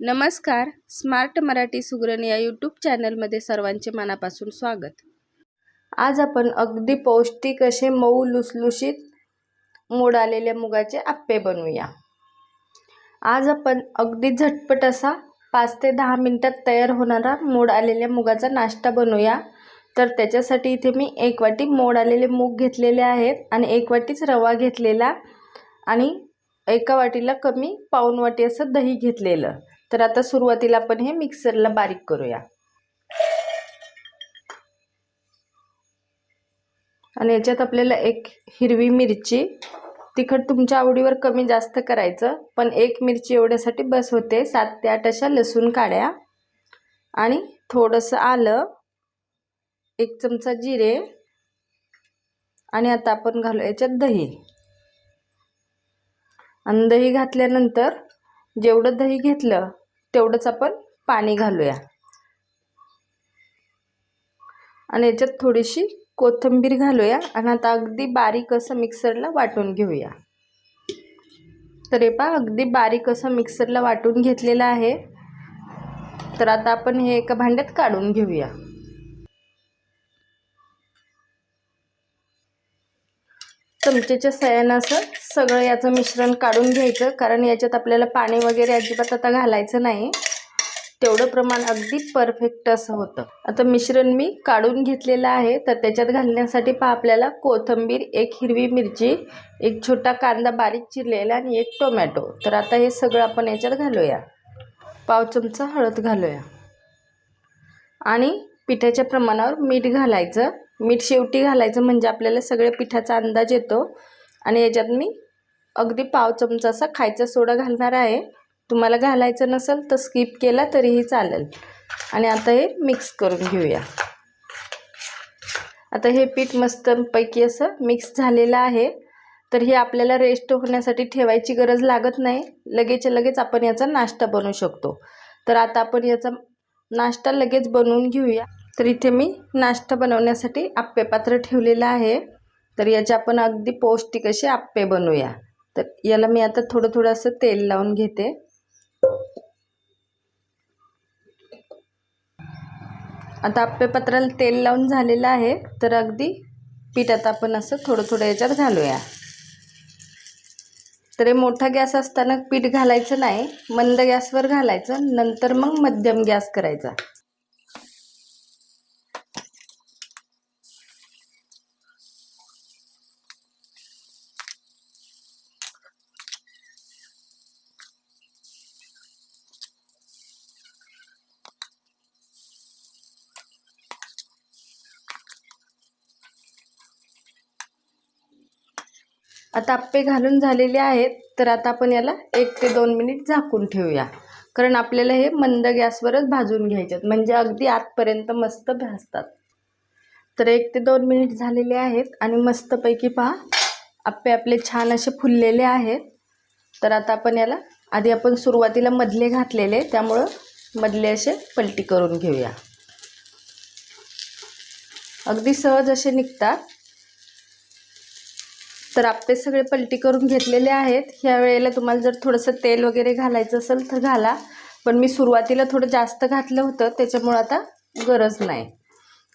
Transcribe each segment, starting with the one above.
नमस्कार. स्मार्ट मराठी सुगरण या यूट्यूब चॅनलमध्ये सर्वांचे मनापासून स्वागत. आज आपण अगदी पौष्टिक असे मऊ लुसलुशीत मोड आलेल्या मुगाचे आप्पे बनवूया. आज आपण अगदी झटपट असा पाच ते दहा मिनटात तयार होणारा मोड आलेल्या मुगाचा नाश्ता बनवूया. तर त्याच्यासाठी इथे मी एक वाटी मोड आलेले मूग घेतलेले आहेत आणि एक वाटीच रवा घेतलेला आणि एका वाटीला कमी पाऊन वाटी असं दही घेतलेलं. तर आता सुरुवातीला आपण हे मिक्सरला बारीक करूया. आणि याच्यात आपल्याला एक हिरवी मिरची तिखट तुमच्या आवडीवर कमी जास्त करायचं पण एक मिरची एवढ्यासाठी बस होते सात ते आठ अशा लसूण काड्या आणि थोडंसं आलं एक चमचा जिरे आणि आता आपण घालू याच्यात दही. आणि दही घातल्यानंतर जेवढं दही घेतलं तेवढंच आपण पाणी घालूया. आणि याच्यात थोडीशी कोथिंबीर घालूया आणि आता अगदी बारीक असं मिक्सरला वाटून घेऊया. तर हे पहा अगदी बारीक असं मिक्सरला वाटून घेतलेलं आहे. तर आता आपण हे एका भांड्यात काढून घेऊया. चमचेच्या सहाय्यानं असं सगळं याचं मिश्रण काढून घ्यायचं. कारण याच्यात आपल्याला पाणी वगैरे अजिबात आता घालायचं नाही. तेवढं प्रमाण अगदी परफेक्ट असं होतं. आता मिश्रण मी काढून घेतलेलं आहे. तर त्याच्यात घालण्यासाठी पहा आपल्याला कोथिंबीर एक हिरवी मिरची एक छोटा कांदा बारीक चिरलेला आणि एक टोमॅटो. तर आता हे सगळं आपण याच्यात घालूया. पाव चमचा हळद घालूया. आणि पिठाच्या प्रमाणावर मीठ घालायचं. मीठ शेवटी घालायचं म्हणजे आपल्याला सगळ्या पिठाचा अंदाज येतो. आणि याच्यात मी अगदी पाव चमचा असा खायचा सोडा घालणार आहे. तुम्हाला घालायचं नसेल तर स्किप केला तरीही चालेल. आणि आता हे मिक्स करून घेऊया. आता हे पीठ मस्तपैकी असं मिक्स झालेलं आहे. तर हे आपल्याला रेस्ट होण्यासाठी ठेवायची गरज लागत नाही. लगेच लगेच आपण याचा नाश्ता बनवू शकतो. तर आता आपण याचा नाश्ता लगेच बनवून घेऊया. तर इथे मी नाश्ता बनवण्यासाठी आप्पे पात्र ठेवलेलं आहे. तर याचे आपण अगदी पौष्टिक असे आप्पे बनवूया. तर याला मी आता थोडं थोडं असं तेल लावून घेते. आता आप्पे पत्राला तेल लावून झालेलं आहे. तर अगदी पिठात आपण असं थोडं थोडं याच्यात घालूया. तर हे मोठा गॅस असताना पीठ घालायचं नाही. मंद गॅसवर घालायचं. नंतर मग मध्यम गॅस करायचा. आता आप्पे घालून झालेले आहेत तर आता आपण याला एक ते दोन मिनिट झाकून ठेवूया. कारण आपल्याला हे मंद गॅसवरच भाजून घ्यायचे म्हणजे अगदी आतपर्यंत मस्त भाजतात. तर एक ते दोन मिनिट झालेले आहेत आणि मस्तपैकी पहा आप्पे आपले छान असे फुललेले आहेत. तर आता आपण याला आधी आपण सुरुवातीला मधले घातलेले त्यामुळं मधले असे पलटी करून घेऊया. अगदी सहज असे निघतात. तर आप्पे सगळे पलटी करून घेतलेले आहेत. ह्या वेळेला तुम्हाला जर थोडंसं तेल वगैरे घालायचं असेल तर घाला. पण मी सुरुवातीला थोडं जास्त घातलं होतं. त्याच्यामुळं आता गरज नाही.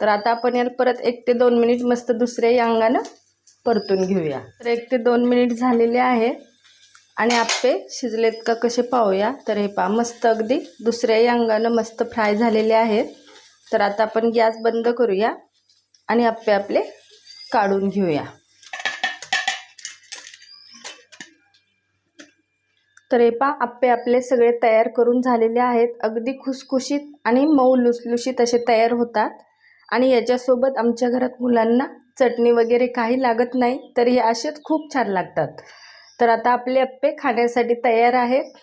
तर आता आपण याला परत एक ते दोन मिनिट मस्त दुसऱ्याही अंगानं परतून घेऊया. तर एक ते दोन मिनिट झालेले आहे. आणि आप्पे शिजलेत का कसे पाहूया. तर हे पा मस्त अगदी दुसऱ्याही अंगानं मस्त फ्राय झालेले आहेत. तर आता आपण गॅस बंद करूया आणि आप्पे आपले काढून घेऊया. तर हे पा आप्पे आपले सगळे तयार करून झालेले आहेत. अगदी खुसखुशीत आणि मऊ लुसलुशीत असे तयार होतात. आणि याच्यासोबत आमच्या घरात मुलांना चटणी वगैरे काही लागत नाही तर हे असेच खूप छान लागतात. तर आता आपले आप्पे खाण्यासाठी तयार आहेत.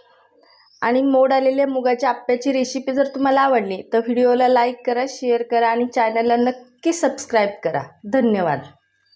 आणि मोड आलेल्या मुगाच्या आप्प्याची रेसिपी जर तुम्हाला आवडली तर व्हिडिओला लाईक करा शेअर करा आणि चॅनलला नक्की सबस्क्राईब करा. धन्यवाद.